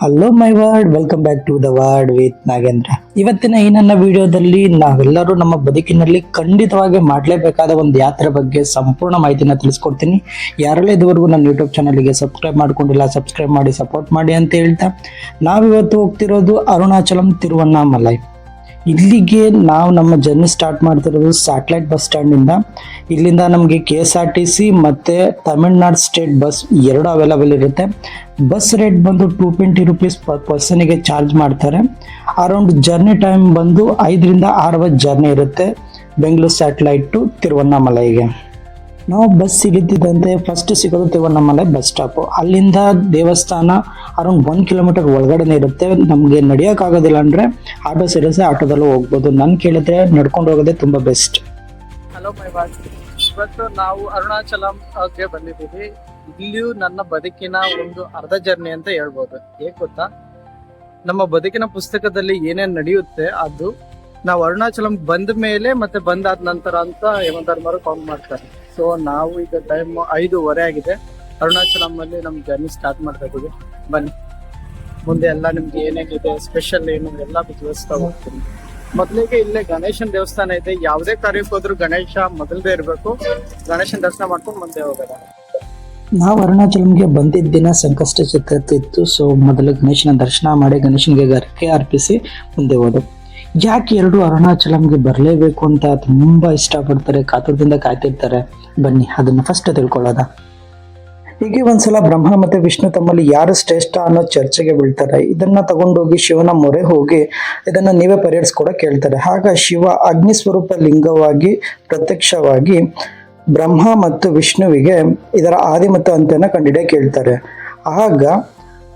Hello my world welcome back to the world with Nagendra ಇವತ್ತಿನ ಈ ನನ್ನ ವಿಡಿಯೋದಲ್ಲಿ ನಾವೆಲ್ಲರೂ ನಮ್ಮ ಬದುಕಿನಲ್ಲಿ ಖಂಡಿತವಾಗಿ ಮಾಡಲೇಬೇಕಾದ ಒಂದು ಯಾತ್ರೆ ಬಗ್ಗೆ ಸಂಪೂರ್ಣ ಮಾಹಿತಿನ ತಿಳಿಸ್ಕೊಡ್ತೀನಿ. ಯಾರಲ್ಲೇ ಇದುವರೆಗೂ ನನ್ನ ಯೂಟ್ಯೂಬ್ ಚಾನಲ್ಗೆ ಸಬ್ಸ್ಕ್ರೈಬ್ ಮಾಡ್ಕೊಂಡಿಲ್ಲ ಸಬ್ಸ್ಕ್ರೈಬ್ ಮಾಡಿ ಸಪೋರ್ಟ್ ಮಾಡಿ ಅಂತ ಹೇಳ್ತಾ, ನಾವಿವತ್ತು ಹೋಗ್ತಿರೋದು ಅರುಣಾಚಲಂ ತಿರುವಣ್ಣಾಮಲೈ ಇಲ್ಲಿಗೆ ನಾವು ನಮ್ಮ ಜರ್ನಿ ಸ್ಟಾರ್ಟ್ ಮಾಡ್ತಿರೋದು ಸ್ಯಾಟಲೈಟ್ ಬಸ್ ಸ್ಟ್ಯಾಂಡಿಂದ ಇಲ್ಲಿಂದ ನಮಗೆ K S R T C ಮತ್ತು ತಮಿಳ್ನಾಡು ಸ್ಟೇಟ್ ಬಸ್ ಎರಡು ಅವೈಲಬಲ್ ಇರುತ್ತೆ. ಬಸ್ ರೇಟ್ ಬಂದು ಟೂ ಟ್ವೆಂಟಿ ರುಪೀಸ್ ಪರ್ ಪರ್ಸನಿಗೆ ಚಾರ್ಜ್ ಮಾಡ್ತಾರೆ. ಅರೌಂಡ್ ಜರ್ನಿ ಟೈಮ್ ಬಂದು ಐದರಿಂದ ಆರು ಅವರ್ ಜರ್ನಿ ಇರುತ್ತೆ ಬೆಂಗಳೂರು ಸ್ಯಾಟಲೈಟ್ ಟು ತಿರುವಣ್ಣಾಮಲೈಗೆ ನಾವು ಬಸ್ ಇಳಿತಿದ್ದಂತೆ ಫಸ್ಟ್ ಸಿಗೋದು ತಿರುವಣ್ಣಾಮಲೈ ಬಸ್ ಸ್ಟಾಪು ಅಲ್ಲಿಂದ ದೇವಸ್ಥಾನ ಅರೌಂಡ್ ಒನ್ ಕಿಲೋಮೀಟರ್ ಒಳಗಡೆನೇ ಇರುತ್ತೆ. ನಮಗೆ ನಡೆಯೋಕ್ಕಾಗೋದಿಲ್ಲ ಅಂದರೆ ಆಟೋ ಸೇರಿಸಿ ಆಟೋದಲ್ಲೂ ಹೋಗ್ಬೋದು. ನಾನು ಕೇಳಿದ್ರೆ ನಡ್ಕೊಂಡು ಹೋಗೋದೇ ತುಂಬ ಬೆಸ್ಟ್ ಹಲೋ ಮೈ ಬಾಸ್ ಇವತ್ತು ನಾವು ಅರುಣಾಚಲಂಗೆ ಬಂದಿದ್ದೀವಿ. ಇಲ್ಲಿಯೂ ನನ್ನ ಬದುಕಿನ ಒಂದು ಅರ್ಧ ಜರ್ನಿ ಅಂತ ಹೇಳ್ಬೋದು. ಏಕ್ ಗೊತ್ತಾ? ನಮ್ಮ ಬದುಕಿನ ಪುಸ್ತಕದಲ್ಲಿ ಏನೇನು ನಡೆಯುತ್ತೆ ಅದು ನಾವು ಅರುಣಾಚಲಂ ಬಂದ ಮೇಲೆ ಮತ್ತೆ ಬಂದಾದ ನಂತರ ಅಂತ ಯಮಧರ್ಮರು ಕೌಂಟ್ ಮಾಡ್ತಾರೆ. ಸೊ ನಾವು ಈಗ ಟೈಮ್ ಐದೂವರೆ ಆಗಿದೆ. ಅರುಣಾಚಲಂ ಅಲ್ಲಿ ನಮ್ ಜರ್ನಿ ಸ್ಟಾರ್ಟ್ ಮಾಡ್ತಾ ಬನ್ನಿ. ಮುಂದೆ ಎಲ್ಲ ನಿಮ್ಗೆ ಏನೇನಿದೆ ಸ್ಪೆಷಲ್ ಏನು, ಎಲ್ಲ ವಿವರಿಸ್ತಾ ಹೋಗ್ತೀನಿ. ಮೊದಲಿಗೆ ಇಲ್ಲೇ ಗಣೇಶನ ದೇವಸ್ಥಾನ ಇದೆ. ಯಾವುದೇ ಕಾರ್ಯಕ್ಕೆ ಹೋದ್ರು ಗಣೇಶ ಮೊದಲದೇ ಇರಬೇಕು. ಗಣೇಶನ ದರ್ಶನ ಮಾಡ್ಕೊಂಡು ಮುಂದೆ ಹೋಗೋಣ. ನಾವು ಅರುಣಾಚಲಂಗೆ ಬಂದಿದ್ದ ದಿನ ಸಂಕಷ್ಟ ಚತುರ್ಥಿ ಇತ್ತು. ಸೊ ಮೊದಲು ಗಣೇಶನ ದರ್ಶನ ಮಾಡಿ ಗಣೇಶನಿಗೆ ಗರ್ಕೆ ಅರ್ಪಿಸಿ ಮುಂದೆ ಹೋದವು. ಯಾಕೆ ಎರಡು ಅರುಣಾಚಲಂಗೆ ಬರಲೇಬೇಕು ಅಂತ ತುಂಬ ಇಷ್ಟಪಡ್ತಾರೆ, ಕಾತುರದಿಂದ ಕಾಯ್ತಿರ್ತಾರೆ? ಬನ್ನಿ, ಅದನ್ನು ಫಸ್ಟ್ ತಿಳ್ಕೊಳ್ಳೋದ? ಹೀಗೆ ಒಂದ್ಸಲ ಬ್ರಹ್ಮ ಮತ್ತೆ ವಿಷ್ಣು ತಮ್ಮಲ್ಲಿ ಯಾರು ಶ್ರೇಷ್ಠ ಅನ್ನೋ ಚರ್ಚೆಗೆ ಬೀಳ್ತಾರೆ. ಇದನ್ನ ತಗೊಂಡೋಗಿ ಶಿವನ ಮೊರೆ ಹೋಗಿ ಇದನ್ನ ನೀವೇ ಪರಿಹರಿಸ್ಕೊಡ ಕೇಳ್ತಾರೆ. ಆಗ ಶಿವ ಅಗ್ನಿ ಸ್ವರೂಪ ಲಿಂಗವಾಗಿ ಪ್ರತ್ಯಕ್ಷವಾಗಿ ಬ್ರಹ್ಮ ಮತ್ತು ವಿಷ್ಣುವಿಗೆ ಇದರ ಆದಿ ಮತ್ತು ಅಂತ್ಯನ ಕಂಡಿಡಿಯ ಕೇಳ್ತಾರೆ. ಆಗ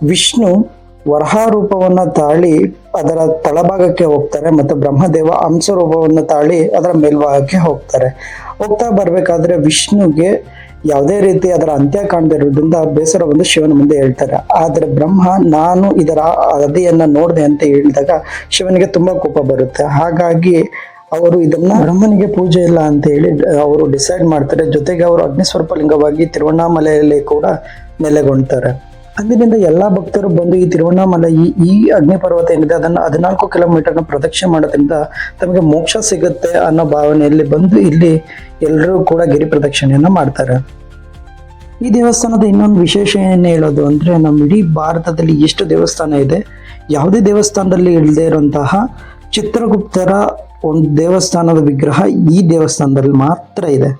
ವಿಷ್ಣು ವರಹ ರೂಪವನ್ನ ತಾಳಿ ಅದರ ತಳಭಾಗಕ್ಕೆ ಹೋಗ್ತಾರೆ ಮತ್ತು ಬ್ರಹ್ಮದೇವ ಅಂಶ ರೂಪವನ್ನು ತಾಳಿ ಅದರ ಮೇಲ್ಭಾಗಕ್ಕೆ ಹೋಗ್ತಾರೆ. ಹೋಗ್ತಾ ಬರಬೇಕಾದ್ರೆ ವಿಷ್ಣುಗೆ ಯಾವುದೇ ರೀತಿ ಅದರ ಅಂತ್ಯ ಕಾಣದೇ ಇರೋದ್ರಿಂದ ಬೇಸರ ಬಂದು ಶಿವನ ಮುಂದೆ ಹೇಳ್ತಾರೆ. ಆದರೆ ಬ್ರಹ್ಮ, ನಾನು ಇದರ ಅದಿಯನ್ನ ನೋಡಿದೆ ಅಂತ ಹೇಳಿದಾಗ ಶಿವನಿಗೆ ತುಂಬಾ ಕೋಪ ಬರುತ್ತೆ. ಹಾಗಾಗಿ ಅವರು ಇದನ್ನ ಬ್ರಹ್ಮನಿಗೆ ಪೂಜೆ ಇಲ್ಲ ಅಂತ ಹೇಳಿ ಅವರು ಡಿಸೈಡ್ ಮಾಡ್ತಾರೆ. ಜೊತೆಗೆ ಅವರು ಅಗ್ನಿಸ್ವರೂಪ ಲಿಂಗವಾಗಿ ತಿರುವಣ್ಣಾಮಲೆಯಲ್ಲಿ ಕೂಡ ನೆಲೆಗೊಳ್ತಾರೆ ಅಂದಿನಿಂದ ಎಲ್ಲಾ ಭಕ್ತರು ಬಂದು ಈ ತಿರುವಣ್ಣಾಮಲೆ, ಈ ಈ ಅಗ್ನಿ ಪರ್ವತ ಏನಿದೆ, ಅದನ್ನು ಹದಿನಾಲ್ಕು ಕಿಲೋಮೀಟರ್ನ ಪ್ರದಕ್ಷಿಣೆ ಮಾಡೋದ್ರಿಂದ ತಮಗೆ ಮೋಕ್ಷ ಸಿಗುತ್ತೆ ಅನ್ನೋ ಭಾವನೆಯಲ್ಲಿ ಬಂದು ಇಲ್ಲಿ ಎಲ್ಲರೂ ಕೂಡ ಗಿರಿ ಪ್ರದಕ್ಷಿಣೆಯನ್ನು ಮಾಡ್ತಾರೆ. ಈ ದೇವಸ್ಥಾನದ ಇನ್ನೊಂದು ವಿಶೇಷ ಏನು ಹೇಳೋದು ಅಂದರೆ, ನಮ್ಮ ಇಡೀ ಭಾರತದಲ್ಲಿ ಎಷ್ಟು ದೇವಸ್ಥಾನ ಇದೆ. ಯಾವುದೇ ದೇವಸ್ಥಾನದಲ್ಲಿ ಇಲ್ಲದೆ ಇರುವಂತಹ ಚಿತ್ರಗುಪ್ತರ ಒಂದು ದೇವಸ್ಥಾನದ ವಿಗ್ರಹ ಈ ದೇವಸ್ಥಾನದಲ್ಲಿ ಮಾತ್ರ ಇದೆ.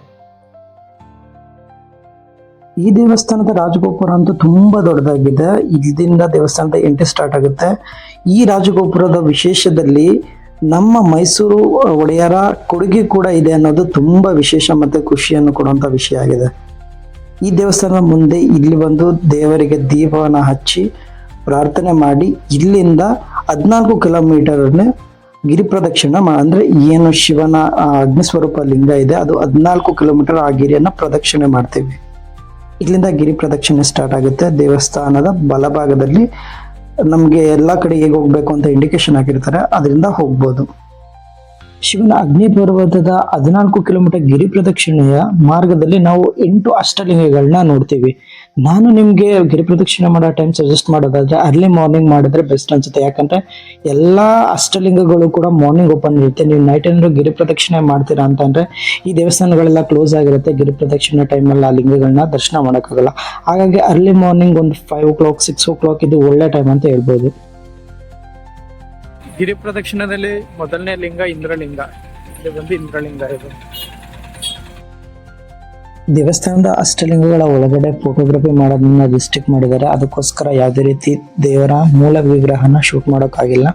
ಈ ದೇವಸ್ಥಾನದ ರಾಜಗೋಪುರ ಅಂತೂ ತುಂಬಾ ದೊಡ್ಡದಾಗಿದೆ. ಇಲ್ಲಿಂದ ದೇವಸ್ಥಾನದ ಎಂಟ್ರಿ ಸ್ಟಾರ್ಟ್ ಆಗುತ್ತೆ. ಈ ರಾಜಗೋಪುರದ ವಿಶೇಷದಲ್ಲಿ ನಮ್ಮ ಮೈಸೂರು ಒಡೆಯರ ಕೊಡುಗೆ ಕೂಡ ಇದೆ ಅನ್ನೋದು ತುಂಬಾ ವಿಶೇಷ ಮತ್ತೆ ಖುಷಿಯನ್ನು ಕೊಡುವಂಥ ವಿಷಯ ಆಗಿದೆ. ಈ ದೇವಸ್ಥಾನದ ಮುಂದೆ ಇಲ್ಲಿ ಬಂದು ದೇವರಿಗೆ ದೀಪವನ್ನು ಹಚ್ಚಿ ಪ್ರಾರ್ಥನೆ ಮಾಡಿ ಇಲ್ಲಿಂದ ಹದಿನಾಲ್ಕು ಕಿಲೋಮೀಟರ್ ಗಿರಿ ಪ್ರದಕ್ಷಿಣೆ ಅಂದ್ರೆ ಏನು ಶಿವನ ಅಗ್ನಿಸ್ವರೂಪ ಲಿಂಗ ಇದೆ, ಅದು ಹದಿನಾಲ್ಕು ಕಿಲೋಮೀಟರ್ ಆ ಗಿರಿಯನ್ನ ಪ್ರದಕ್ಷಿಣೆ ಮಾಡ್ತೀವಿ. ಇಲ್ಲಿಂದ ಗಿರಿ ಪ್ರದಕ್ಷಿಣೆ ಸ್ಟಾರ್ಟ್ ಆಗುತ್ತೆ. ದೇವಸ್ಥಾನದ ಬಲಭಾಗದಲ್ಲಿ ನಮಗೆ ಎಲ್ಲ ಕಡೆ ಹೇಗೆ ಹೋಗ್ಬೇಕು ಅಂತ ಇಂಡಿಕೇಶನ್ ಹಾಕಿರ್ತಾರೆ. ಅದರಿಂದ ಹೋಗ್ಬೋದು. ಶಿವನ ಅಗ್ನಿ ಪರ್ವತದ ಹದಿನಾಲ್ಕು ಕಿಲೋಮೀಟರ್ ಗಿರಿ ಪ್ರದಕ್ಷಿಣೆಯ ಮಾರ್ಗದಲ್ಲಿ ನಾವು ಎಂಟು ಅಷ್ಟಲಿಂಗಗಳನ್ನ ನೋಡ್ತೀವಿ. ನಾನು ನಿಮಗೆ ಗಿರಿ ಪ್ರದಕ್ಷಿಣೆ ಮಾಡೋ ಟೈಮ್ ಸಜೆಸ್ಟ್ ಮಾಡೋದಾದ್ರೆ ಅರ್ಲಿ ಮಾರ್ನಿಂಗ್ ಮಾಡಿದ್ರೆ ಬೆಸ್ಟ್ ಅನ್ಸುತ್ತೆ. ಯಾಕಂದ್ರೆ ಎಲ್ಲಾ ಅಷ್ಟಲಿಂಗಗಳು ಕೂಡ ಮಾರ್ನಿಂಗ್ ಓಪನ್ ಇರುತ್ತೆ. ನೀವು ನೈಟ್ ಏನಾದ್ರು ಗಿರಿ ಪ್ರದಕ್ಷಿಣೆ ಮಾಡ್ತೀರಾ ಅಂತಂದ್ರೆ ಈ ದೇವಸ್ಥಾನಗಳೆಲ್ಲ ಕ್ಲೋಸ್ ಆಗಿರುತ್ತೆ. ಗಿರಿ ಪ್ರದಕ್ಷಿಣೆ ಟೈಮಲ್ಲಿ ಆ ಲಿಂಗಗಳನ್ನ ದರ್ಶನ ಮಾಡೋಕ್ಕಾಗಲ್ಲ. ಹಾಗಾಗಿ ಅರ್ಲಿ ಮಾರ್ನಿಂಗ್ ಒಂದು five o'clock six o'clock ಇದು ಒಳ್ಳೆ ಟೈಮ್ ಅಂತ ಹೇಳ್ಬೋದು. ಗಿರಿ ಪ್ರದಕ್ಷಿಣದಲ್ಲಿ ಮೊದಲನೇ ಲಿಂಗ ಇಂದ್ರಲಿಂಗ. ಇದು ಬಂದು ಇಂದ್ರಲಿಂಗ ಇದು. ದೇವಸ್ಥಾನದ ಅಷ್ಟಲಿಂಗಗಳ ಒಳಗಡೆ ಫೋಟೋಗ್ರಫಿ ಮಾಡೋದನ್ನ ರಿಸ್ಟ್ರಿಕ್ಟ್ ಮಾಡಿದ್ದಾರೆ. ಅದಕ್ಕೋಸ್ಕರ ಯಾವುದೇ ರೀತಿ ದೇವರ ಮೂಲ ವಿಗ್ರಹನ ಶೂಟ್ ಮಾಡೋಕ್ಕಾಗಿಲ್ಲ.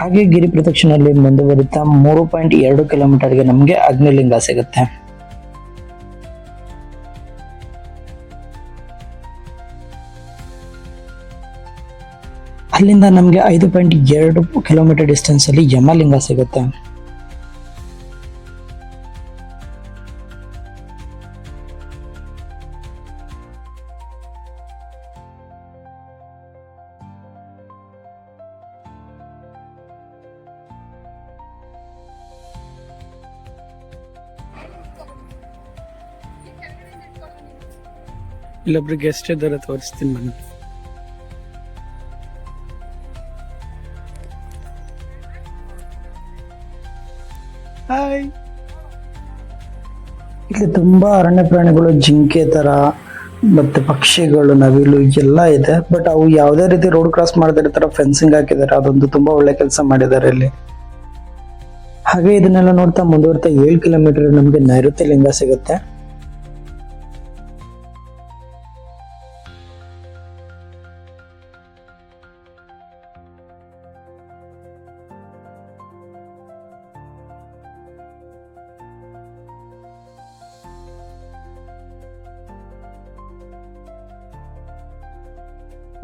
ಹಾಗೆ ಗಿರಿ ಪ್ರದಕ್ಷಿಣೆಯಲ್ಲಿ ಮುಂದುವರಿತಾ ಮೂರು ಪಾಯಿಂಟ್ ಎರಡು ಕಿಲೋಮೀಟರ್ಗೆ ನಮಗೆ ಅಗ್ನಿಲಿಂಗ ಸಿಗುತ್ತೆ. ಅಲ್ಲಿಂದ ನಮಗೆ ಐದು ಪಾಯಿಂಟ್ ಎರಡು ಕಿಲೋಮೀಟರ್ ಡಿಸ್ಟೆನ್ಸ್ ಅಲ್ಲಿ ಯಮಲಿಂಗ ಸಿಗುತ್ತೆ. ಇಲ್ಲೊಬ್ರು ಗೆಸ್ಟ್ ಇದ್ದಾರೆ, ತೋರಿಸ್ತೀನಿ ಬನ್ನಿ. ಇಲ್ಲಿ ತುಂಬಾ ಅರಣ್ಯ ಪ್ರಾಣಿಗಳು ಜಿಂಕೆ ತರ, ಮತ್ತೆ ಪಕ್ಷಿಗಳು, ನವಿಲು, ಎಲ್ಲ ಇದೆ. ಬಟ್ ಅವು ಯಾವುದೇ ರೀತಿ ರೋಡ್ ಕ್ರಾಸ್ ಮಾಡದೇ ತರ ಫೆನ್ಸಿಂಗ್ ಹಾಕಿದ್ದಾರೆ. ಅದೊಂದು ತುಂಬಾ ಒಳ್ಳೆ ಕೆಲಸ ಮಾಡಿದ್ದಾರೆ ಇಲ್ಲಿ. ಹಾಗೆ ಇದನ್ನೆಲ್ಲ ನೋಡ್ತಾ ಮುಂದುವರ್ತಾ ಏಳು ಕಿಲೋಮೀಟರ್ ನಮಗೆ ನೈಋತ್ಯ ಲಿಂಗ ಸಿಗುತ್ತೆ.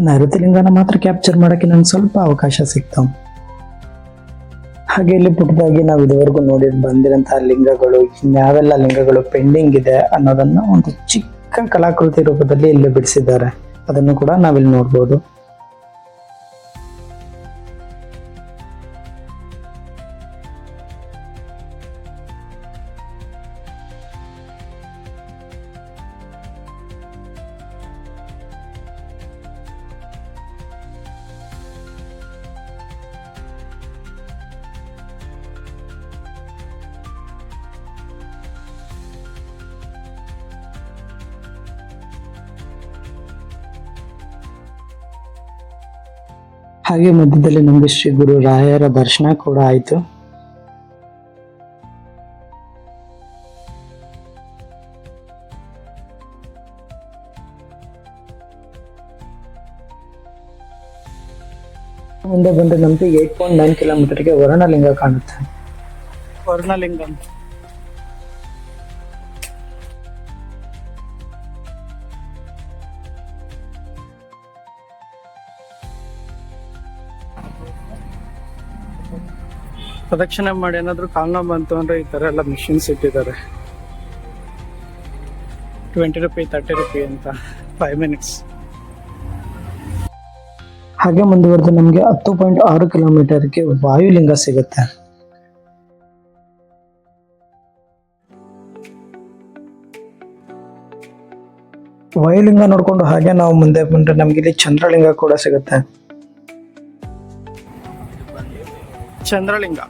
ನೈಋತ್ಯ ಲಿಂಗನ ಮಾತ್ರ ಕ್ಯಾಪ್ಚರ್ ಮಾಡೋಕ್ಕೆ ನಂಗೆ ಸ್ವಲ್ಪ ಅವಕಾಶ ಸಿಕ್ತು. ಹಾಗೆ ಇಲ್ಲಿ ಪುಟ್ಟದಾಗಿ ನಾವು ಇದುವರೆಗೂ ನೋಡಿ ಬಂದಿರೋಂಥ ಲಿಂಗಗಳು ಇನ್ಯಾವೆಲ್ಲ ಲಿಂಗಗಳು ಪೆಂಡಿಂಗ್ ಇದೆ ಅನ್ನೋದನ್ನ ಒಂದು ಚಿಕ್ಕ ಕಲಾಕೃತಿ ರೂಪದಲ್ಲಿ ಇಲ್ಲಿ ಬಿಡಿಸಿದ್ದಾರೆ. ಅದನ್ನು ಕೂಡ ನಾವಿಲ್ಲಿ ನೋಡ್ಬೋದು. ಹಾಗೆ ಮಧ್ಯದಲ್ಲಿ ನಮಗೆ ಶ್ರೀ ಗುರು ರಾಯರ ದರ್ಶನ ಕೂಡ ಆಯಿತು. ಮುಂದೆ ಬಂದ್ರೆ ನಮಗೆ ಏಟ್ ಪಾಯಿಂಟ್ ನೈನ್ ಕಿಲೋಮೀಟರ್ಗೆ ವರ್ಣಲಿಂಗ ಕಾಣುತ್ತೆ. ವರ್ಣಲಿಂಗಂ. ಪ್ರದಕ್ಷಿಣೆ ಮಾಡಿ ಏನಾದ್ರು ಕಾಲ್ನ ಬಂತು ಅಂದ್ರೆ ಈ ತರ ಎಲ್ಲ ಮಿಷಿನ್ಸ್ ಇಟ್ಟಿದ್ದಾರೆ. ಟ್ವೆಂಟಿ ರುಪಿ ತರ್ಟಿ ರುಪಿ ಅಂತ ಫೈವ್ ಮಿನಿಟ್ಸ್ ಹಾಗೆ ಮುಂದುವರೆದು ನಮಗೆ ಹತ್ತು ಪಾಯಿಂಟ್ ಆರು ಕಿಲೋಮೀಟರ್ಗೆ ವಾಯುಲಿಂಗ ಸಿಗುತ್ತೆ. ವಾಯುಲಿಂಗ ನೋಡ್ಕೊಂಡು ಹಾಗೆ ನಾವು ಮುಂದೆ ಬಂದ್ರೆ ನಮ್ಗೆ ಇಲ್ಲಿ ಚಂದ್ರಲಿಂಗ ಕೂಡ ಸಿಗುತ್ತೆ. ಚಂದ್ರಲಿಂಗ.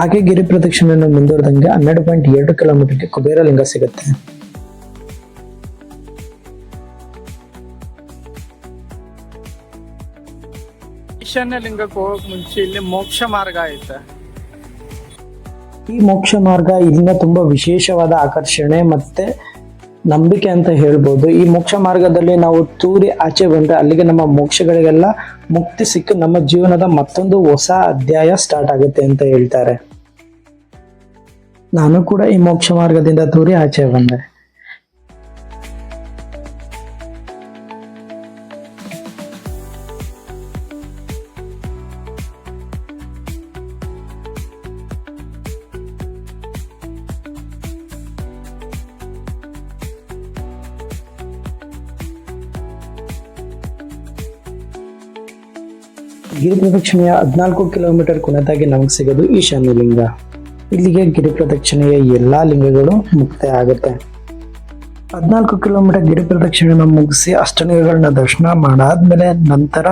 ಹಾಗೆ ಗಿರಿ ಪ್ರದಕ್ಷಿಣೆಯನ್ನು ಮುಂದುವರೆದಂಗೆ ಹನ್ನೆರಡು ಪಾಯಿಂಟ್ ಎರಡು ಕಿಲೋಮೀಟರ್ಗೆ ಕುಬೇರಲಿಂಗ ಸಿಗುತ್ತೆ. ಈಶಾನ್ಯ ಲಿಂಗಕ್ಕೆ ಹೋಗಕ್ ಮುಂಚೆ ಇಲ್ಲಿ ಮೋಕ್ಷ ಮಾರ್ಗ ಐತೆ. ಈ ಮೋಕ್ಷ ಮಾರ್ಗ ಇಲ್ಲಿನ ತುಂಬಾ ವಿಶೇಷವಾದ ಆಕರ್ಷಣೆ ಮತ್ತೆ ನಂಬಿಕೆ ಅಂತ ಹೇಳ್ಬೋದು. ಈ ಮೋಕ್ಷ ಮಾರ್ಗದಲ್ಲಿ ನಾವು ತೂರಿ ಆಚೆ ಬಂದ್ರೆ ಅಲ್ಲಿಗೆ ನಮ್ಮ ಮೋಕ್ಷಗಳಿಗೆಲ್ಲ ಮುಕ್ತಿ ಸಿಕ್ಕು ನಮ್ಮ ಜೀವನದ ಮತ್ತೊಂದು ಹೊಸ ಅಧ್ಯಾಯ ಸ್ಟಾರ್ಟ್ ಆಗುತ್ತೆ ಅಂತ ಹೇಳ್ತಾರೆ. ನಾನು ಕೂಡ ಈ ಮೋಕ್ಷ ಮಾರ್ಗದಿಂದ ತೂರಿ ಆಚೆ ಬಂದೆ. ಗಿರಿ ಪ್ರದಕ್ಷಿಣೆಯ ಹದಿನಾಲ್ಕು ಕಿಲೋಮೀಟರ್ ಕೊನೆತಾಗಿ ನಮಗೆ ಸಿಗೋದು ಈಶಾನ್ಯ ಲಿಂಗ. ಇಲ್ಲಿಗೆ ಗಿರಿ ಪ್ರದಕ್ಷಿಣೆಯ ಎಲ್ಲ ಲಿಂಗಗಳು ಮುಕ್ತ ಆಗುತ್ತೆ. ಹದಿನಾಲ್ಕು ಕಿಲೋಮೀಟರ್ ಗಿರಿ ಪ್ರದಕ್ಷಿಣೆನ ಮುಗಿಸಿ ಅಷ್ಟಲಿಂಗಗಳನ್ನ ದರ್ಶನ ಮಾಡಾದ್ಮೇಲೆ ನಂತರ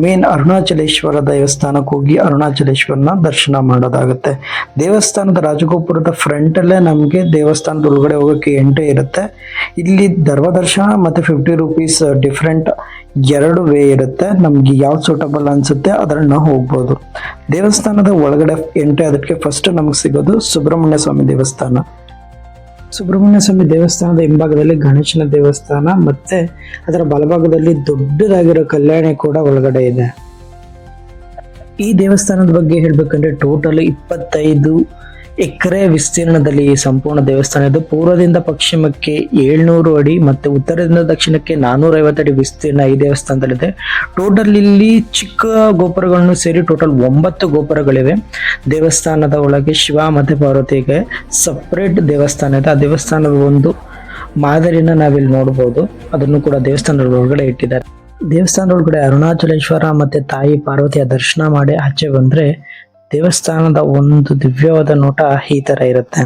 ಮೇನ್ ಅರುಣಾಚಲೇಶ್ವರ ದೇವಸ್ಥಾನಕ್ಕೆ ಹೋಗಿ ಅರುಣಾಚಲೇಶ್ವರನ ದರ್ಶನ ಮಾಡೋದಾಗುತ್ತೆ. ದೇವಸ್ಥಾನದ ರಾಜಗೋಪುರದ ಫ್ರಂಟ್ ಅಲ್ಲೇ ನಮಗೆ ದೇವಸ್ಥಾನದ ಒಳಗಡೆ ಹೋಗೋಕೆ ಎಂಟ್ರಿ ಇರುತ್ತೆ. ಇಲ್ಲಿ ಧರ್ಮ ದರ್ಶನ ಮತ್ತೆ ಫಿಫ್ಟಿ ರುಪೀಸ್ ಡಿಫ್ರೆಂಟ್ ಎರಡು ವೇ ಇರುತ್ತೆ. ನಮ್ಗೆ ಯಾವ್ದು ಸೂಟಬಲ್ ಅನ್ಸುತ್ತೆ ಅದನ್ನ ನಾವು ಹೋಗ್ಬೋದು. ದೇವಸ್ಥಾನದ ಒಳಗಡೆ ಎಂಟ್ರಿ ಅದಕ್ಕೆ ಫಸ್ಟ್ ನಮಗೆ ಸಿಗೋದು ಸುಬ್ರಹ್ಮಣ್ಯ ಸ್ವಾಮಿ ದೇವಸ್ಥಾನ. ಸುಬ್ರಹ್ಮಣ್ಯ ಸ್ವಾಮಿ ದೇವಸ್ಥಾನದ ಹಿಂಭಾಗದಲ್ಲಿ ಗಣೇಶನ ದೇವಸ್ಥಾನ ಮತ್ತೆ ಅದರ ಬಲಭಾಗದಲ್ಲಿ ದೊಡ್ಡದಾಗಿರೋ ಕಲ್ಯಾಣಿ ಕೂಡ ಒಳಗಡೆ ಇದೆ. ಈ ದೇವಸ್ಥಾನದ ಬಗ್ಗೆ ಹೇಳ್ಬೇಕಂದ್ರೆ ಟೋಟಲ್ ಇಪ್ಪತ್ತೈದು ಎಕರೆ ವಿಸ್ತೀರ್ಣದಲ್ಲಿ ಈ ಸಂಪೂರ್ಣ ದೇವಸ್ಥಾನ ಇದು. ಪೂರ್ವದಿಂದ ಪಶ್ಚಿಮಕ್ಕೆ ಏಳ್ನೂರು ಅಡಿ ಮತ್ತೆ ಉತ್ತರದಿಂದ ದಕ್ಷಿಣಕ್ಕೆ ನಾನೂರ ಅಡಿ ವಿಸ್ತೀರ್ಣ ಈ ದೇವಸ್ಥಾನದಲ್ಲಿದೆ. ಟೋಟಲ್ ಇಲ್ಲಿ ಚಿಕ್ಕ ಗೋಪುರಗಳನ್ನು ಸೇರಿ ಟೋಟಲ್ ಒಂಬತ್ತು ಗೋಪುರಗಳಿವೆ. ದೇವಸ್ಥಾನದ ಒಳಗೆ ಶಿವ ಮತ್ತೆ ಪಾರ್ವತಿಗೆ ಸಪ್ರೇಟ್ ದೇವಸ್ಥಾನ ಇದೆ. ಆ ದೇವಸ್ಥಾನದ ಒಂದು ಮಾದರಿನ ನಾವಿಲ್ಲಿ ನೋಡಬಹುದು ಅದನ್ನು ಕೂಡ ದೇವಸ್ಥಾನದ ಒಳಗಡೆ ಇಟ್ಟಿದ್ದಾರೆ. ದೇವಸ್ಥಾನದ ಒಳಗಡೆ ಅರುಣಾಚಲೇಶ್ವರ ಮತ್ತೆ ತಾಯಿ ಪಾರ್ವತಿಯ ದರ್ಶನ ಮಾಡಿ ಆಚೆ ಬಂದ್ರೆ ದೇವಸ್ಥಾನದ ಒಂದು ದಿವ್ಯವಾದ ನೋಟ ಈ ತರ ಇರುತ್ತೆ.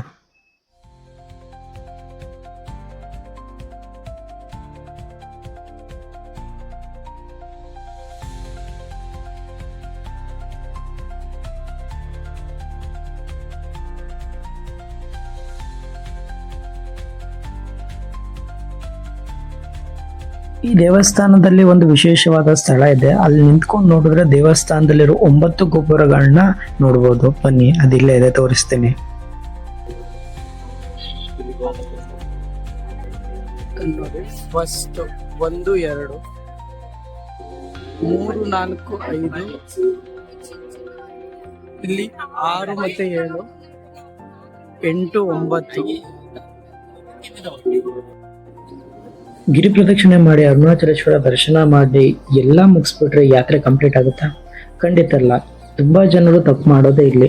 ಈ ದೇವಸ್ಥಾನದಲ್ಲಿ ಒಂದು ವಿಶೇಷವಾದ ಸ್ಥಳ ಇದೆ. ಅಲ್ಲಿ ನಿಂತ್ಕೊಂಡು ನೋಡಿದ್ರೆ ದೇವಸ್ಥಾನದಲ್ಲಿರೋ ಒಂಬತ್ತು ಗೋಪುರಗಳನ್ನ ನೋಡ್ಬೋದು. ಬನ್ನಿ, ಅದಿಲ್ಲೇ ಇದೆ, ತೋರಿಸ್ತೀನಿ. ಫಸ್ಟ್ ಒಂದು, ಎರಡು, ಮೂರು, ನಾಲ್ಕು, ಐದು, ಇಲ್ಲಿ ಆರು ಮತ್ತೆ ಏಳು, ಎಂಟು, ಒಂಬತ್ತು. ಗಿರಿ ಪ್ರದಕ್ಷಿಣೆ ಮಾಡಿ ಅರುಣಾಚಲೇಶ್ವರ ದರ್ಶನ ಮಾಡಿ ಎಲ್ಲ ಮುಗಿಸ್ಬಿಟ್ರೆ ಯಾತ್ರೆ ಕಂಪ್ಲೀಟ್ ಆಗುತ್ತಾ? ಖಂಡಿತ ಅಲ್ಲ. ತುಂಬಾ ಜನರು ತಪ್ಪು ಮಾಡೋದೇ ಇಲ್ಲಿ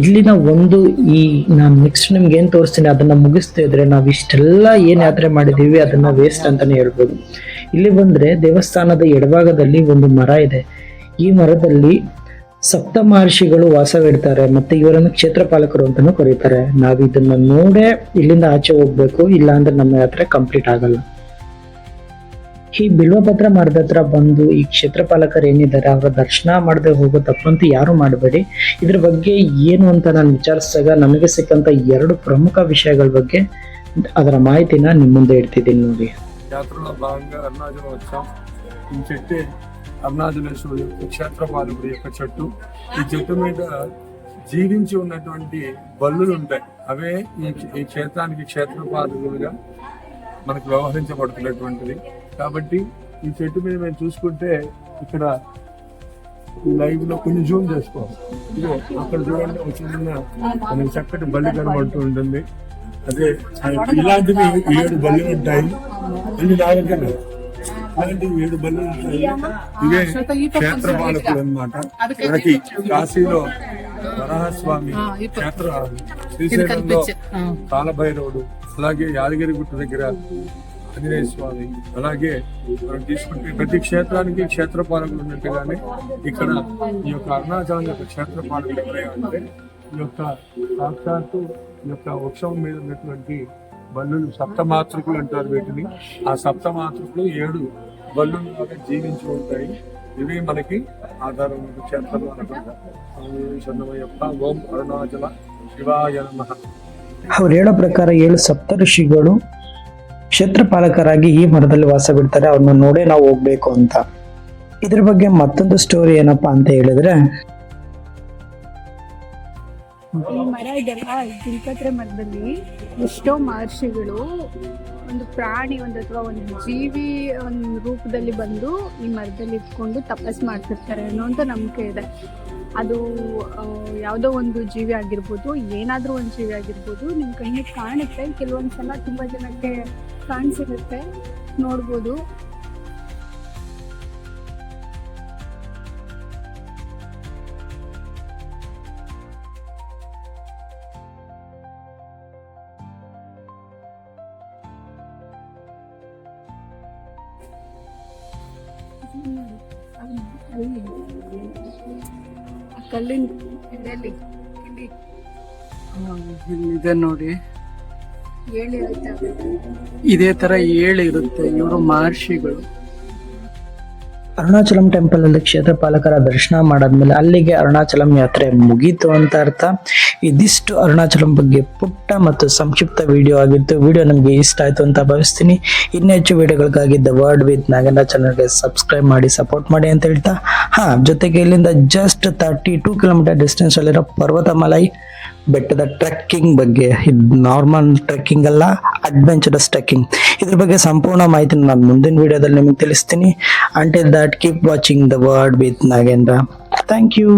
ಇಲ್ಲಿನ ಒಂದು ಈ ನಾನು ನೆಕ್ಸ್ಟ್ ನಿಮ್ಗೆ ಏನು ತೋರಿಸ್ತೀನಿ, ಅದನ್ನ ಮುಗಿಸ್ತಾ ಇದ್ರೆ ನಾವ್ ಇಷ್ಟೆಲ್ಲ ಏನು ಯಾತ್ರೆ ಮಾಡಿದ್ದೀವಿ ಅದನ್ನ ವೇಸ್ಟ್ ಅಂತಾನೆ ಹೇಳ್ಬೋದು. ಇಲ್ಲಿ ಬಂದ್ರೆ ದೇವಸ್ಥಾನದ ಎಡಭಾಗದಲ್ಲಿ ಒಂದು ಮರ ಇದೆ. ಈ ಮರದಲ್ಲಿ ಸಪ್ತ ಮಹರ್ಷಿಗಳು ವಾಸವಿಡ್ತಾರೆ, ಮತ್ತೆ ಇವರನ್ನು ಕ್ಷೇತ್ರ ಪಾಲಕರು ಅಂತಾನೂ ಕರೀತಾರೆ. ನಾವು ಇದನ್ನು ನೋಡೇ ಇಲ್ಲಿಂದ ಆಚೆ ಹೋಗ್ಬೇಕು, ಇಲ್ಲಾಂದ್ರೆ ನಮ್ಮ ಯಾತ್ರೆ ಕಂಪ್ಲೀಟ್ ಆಗಲ್ಲ. ಈ ಬಿಲ್ವಪತ್ರ ಹತ್ರ ಬಂದು ಈ ಕ್ಷೇತ್ರಪಾಲಕರು ಏನಿದ್ದಾರೆ ಅವರ ದರ್ಶನ ಮಾಡದೆ ಹೋಗೋ ತಪ್ಪಂತೂ ಯಾರು ಮಾಡಬೇಡಿ ಇದ್ರ ಬಗ್ಗೆ ಏನು ಅಂತ ನಾನು ವಿಚಾರಿಸಿದಾಗ ನಮಗೆ ಸಿಕ್ಕಂತ ಎರಡು ಪ್ರಮುಖ ವಿಷಯಗಳ ಬಗ್ಗೆ ಅದರ ಮಾಹಿತಿನ ನಿಮ್ಮ ಮುಂದೆ ಇಡ್ತಿದ್ದೀನಿ ನೋಡಿ యాత్రలో భాగంగా అరుణాచలం వచ్చాం ఈ చెట్టే అరుణాచలేశ్వరుడు యొక్క క్షేత్రపాలకుడు యొక్క చెట్టు ఈ చెట్టు మీద జీవించి ఉన్నటువంటి బల్లులు ఉంటాయి అవే ఈ క్షేత్రానికి క్షేత్రపాలకులుగా మనకు వ్యవహరించబడుతున్నటువంటిది. కాబట్టి ఈ చెట్టు మీద మేము చూసుకుంటే ఇక్కడ లైవ్లో కొంచెం జూమ్ చేసుకోవాలి. ఇదిగో అక్కడ చూడండి ఒక చిన్న మనకి చక్కటి బల్లి కనబడుతూ ఉంటుంది. అదే ఇలాంటివి ఏడు బల్లి ఉంటాయి. ఇది నా దగ్గర లేదు. ఇలాంటివి ఏడు బల్లి ఉంటాయి. ఇవే క్షేత్ర పాలకులు అనమాట మనకి కాశీలో వరాహస్వామి క్షేత్ర శ్రీశైలంలో కాలభైరవుడు అలాగే యాదగిరి గుట్ట దగ్గర ఆంజనేయ స్వామి అలాగే మనం తీసుకుంటే ప్రతి క్షేత్రానికి క్షేత్ర పాలకులు ఉన్నట్టుగానే ఇక్కడ ఈ యొక్క అరుణాచలం యొక్క క్షేత్ర పాలకులు ఎవరైనా ఈ యొక్క సాక్షాత్తు ఈ యొక్క వృక్షం మీద ఉన్నటువంటి బల్లులు సప్తమాతృకులు అంటారు వీటిని. ఆ సప్తమాతృకులు ఏడు బల్లులు జీవించి ఉంటాయి. ఇవి మనకి ఆధారం క్షేత్రాలు అనుకుంటా చెన్నమయ్యప్ప ఓం అరుణాచల శివాయ నమః ಅವ್ರು ಹೇಳೋ ಪ್ರಕಾರ ಏಳು ಸಪ್ತ ಋಷಿಗಳು ಕ್ಷೇತ್ರ ಪಾಲಕರಾಗಿ ಈ ಮರದಲ್ಲಿ ವಾಸ ಬಿಡ್ತಾರೆ ಅವ್ರನ್ನ ನೋಡೇ ನಾವು ಹೋಗ್ಬೇಕು ಅಂತ ಇದ್ರ ಬಗ್ಗೆ ಮತ್ತೊಂದು ಸ್ಟೋರಿ ಏನಪ್ಪಾ ಅಂತ ಹೇಳಿದ್ರೆ ಈ ಮರ ಇದೆಲ್ಲ ಜಿಂಕತ್ರೆ ಮರದಲ್ಲಿ ಎಷ್ಟೋ ಮಹರ್ಷಿಗಳು ಒಂದು ಪ್ರಾಣಿ ಒಂದು ಅಥವಾ ಒಂದು ಜೀವಿ ಒಂದು ರೂಪದಲ್ಲಿ ಬಂದು ಈ ಮರದಲ್ಲಿ ಇಟ್ಕೊಂಡು ತಪಸ್ ಮಾಡ್ತಿರ್ತಾರೆ ಅನ್ನೋಂಥ ನಂಬಿಕೆ ಇದೆ. ಅದು ಯಾವುದೋ ಒಂದು ಜೀವಿ ಆಗಿರ್ಬೋದು, ಏನಾದರೂ ಒಂದು ಜೀವಿ ಆಗಿರ್ಬೋದು ನಿಮ್ಮ ಕಣ್ಣಿಗೆ ಕಾಣುತ್ತೆ. ಕೆಲವೊಂದ್ಸಲ ತುಂಬ ಜನಕ್ಕೆ ಕಾಣಿಸಿರುತ್ತೆ. ನೋಡ್ಬೋದು. ಕಲ್ಲಿನ ಇಲ್ಲಿದೆ ನೋಡಿ. ಇದೇ ತರ ಏಳು ಇರುತ್ತೆ ಇವರು ಮಹರ್ಷಿಗಳು. ಅರುಣಾಚಲಂ ಟೆಂಪಲ್ ಅಲ್ಲಿ ಕ್ಷೇತ್ರ ಪಾಲಕರ ದರ್ಶನ ಮಾಡಾದ್ಮೇಲೆ ಅಲ್ಲಿಗೆ ಅರುಣಾಚಲಂ ಯಾತ್ರೆ ಮುಗೀತು ಅಂತ ಅರ್ಥ. ಇದಿಷ್ಟು ಅರುಣಾಚಲಂ ಬಗ್ಗೆ ಪುಟ್ಟ ಮತ್ತು ಸಂಕ್ಷಿಪ್ತ ವಿಡಿಯೋ ಆಗಿತ್ತು. ವಿಡಿಯೋ ನಮಗೆ ಇಷ್ಟ ಆಯಿತು ಅಂತ ಭಾವಿಸ್ತೀನಿ. ಇನ್ನೂ ಹೆಚ್ಚು ವಿಡಿಯೋಗಳಿಗಾಗಿ ದ ವರ್ಡ್ ವಿತ್ ನಾಗೇಂದ್ರ ಚಾನಲ್ಗೆ ಸಬ್ಸ್ಕ್ರೈಬ್ ಮಾಡಿ ಸಪೋರ್ಟ್ ಮಾಡಿ ಅಂತ ಹೇಳ್ತಾ. ಹಾಂ, ಜೊತೆಗೆ ಇಲ್ಲಿಂದ ಜಸ್ಟ್ ತರ್ಟಿ ಟೂ ಕಿಲೋಮೀಟರ್ ಡಿಸ್ಟೆನ್ಸಲ್ಲಿರೋ ಪರ್ವತಮಲೈ ಬೆಟ್ಟದ ಟ್ರೆಕ್ಕಿಂಗ್ ಬಗ್ಗೆ. ಇದು ನಾರ್ಮಲ್ ಟ್ರೆಕ್ಕಿಂಗ್ ಅಲ್ಲ ಅಡ್ವೆಂಚರಸ್ ಟ್ರೆಕ್ಕಿಂಗ್ ಇದ್ರ ಬಗ್ಗೆ ಸಂಪೂರ್ಣ ಮಾಹಿತಿ ನಾನು ಮುಂದಿನ ವಿಡಿಯೋದಲ್ಲಿ ನಿಮಗೆ ತಿಳಿಸ್ತೀನಿ. Until that keep watching the world with Nagendra thank you